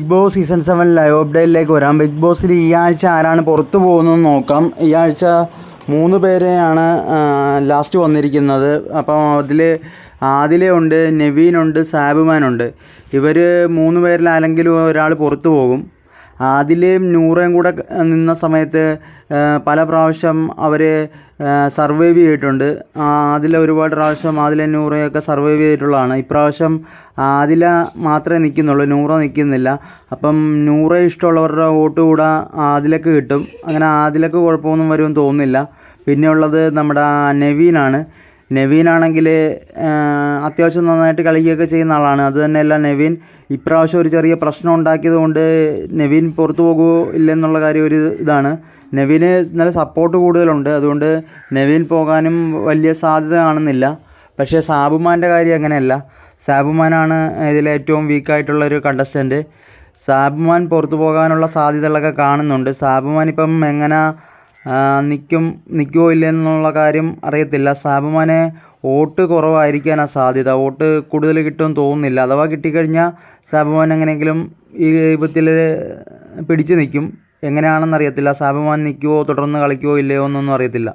Big Boss season seven live അപ്ഡേറ്റിലേക്ക് വരാം. Big ബോസിൽ ഈ ആഴ്ച ആരാണ് പുറത്തു പോകുന്നതെന്ന് നോക്കാം. ഈ ആഴ്ച മൂന്ന് പേരെയാണ് ലാസ്റ്റ് വന്നിരിക്കുന്നത്. അപ്പം അതിൽ ആദിലെ ഉണ്ട് നെവീനുണ്ട് സാബുമാനുണ്ട് ഇവർ മൂന്ന് പേരിൽ ആരെങ്കിലും ഒരാൾ പുറത്തു പോകും. ആദിലയും നൂറയും കൂടെ നിന്ന സമയത്ത് പല പ്രാവശ്യം അവർ സർവൈവ് ചെയ്തിട്ടുണ്ട്. ആദില ഒരുപാട് പ്രാവശ്യം ആദില നൂറയൊക്കെ സർവൈവ് ചെയ്തിട്ടുള്ളതാണ്. ഇപ്രാവശ്യം ആദില മാത്രമേ നിൽക്കുന്നുള്ളൂ നൂറ നിൽക്കുന്നില്ല. അപ്പം നൂറ ഇഷ്ടമുള്ളവരുടെ വോട്ട് കൂടെ ആദിലക്ക് കിട്ടും. അങ്ങനെ ആദിലക്ക് കുഴപ്പമൊന്നും വരുമെന്ന് തോന്നുന്നില്ല. പിന്നെയുള്ളത് നമ്മുടെ നെവീനാണ്. നെവീനാണെങ്കിൽ അത്യാവശ്യം നന്നായിട്ട് കളിക്കുകയൊക്കെ ചെയ്യുന്ന ആളാണ്. അത് തന്നെയല്ല നെവീൻ ഇപ്രാവശ്യം ഒരു ചെറിയ പ്രശ്നം ഉണ്ടാക്കിയത് കൊണ്ട് നെവീൻ പുറത്തു പോകുമോ ഇല്ലെന്നുള്ള കാര്യം ഒരു ഇതാണ്. നെവീന് നല്ല സപ്പോർട്ട് കൂടുതലുണ്ട്. അതുകൊണ്ട് നെവീൻ പോകാനും വലിയ സാധ്യത കാണുന്നില്ല. പക്ഷേ സാബുമാന്റെ കാര്യം അങ്ങനെയല്ല. സാബുമാനാണ് ഇതിലെ ഏറ്റവും വീക്കായിട്ടുള്ളൊരു കണ്ടസ്റ്റന്റ് സാബുമാൻ പുറത്തു പോകാനുള്ള സാധ്യതകളൊക്കെ കാണുന്നുണ്ട്. സാബുമാൻ ഇപ്പം എങ്ങനെ നിൽക്കും നിൽക്കുമോ ഇല്ലെന്നുള്ള കാര്യം അറിയത്തില്ല. സാബുമാനെ വോട്ട് കുറവായിരിക്കാനാണ് സാധ്യത. വോട്ട് കൂടുതൽ കിട്ടുമെന്ന് തോന്നുന്നില്ല. അഥവാ കിട്ടിക്കഴിഞ്ഞാൽ സാബുമാൻ എങ്ങനെയെങ്കിലും ഈ വിപത്തിൽ പിടിച്ചു നിൽക്കും. എങ്ങനെയാണെന്ന് അറിയത്തില്ല. സാബുമാൻ നിൽക്കുമോ തുടർന്ന് കളിക്കുമോ ഇല്ലയോ എന്നൊന്നും അറിയത്തില്ല.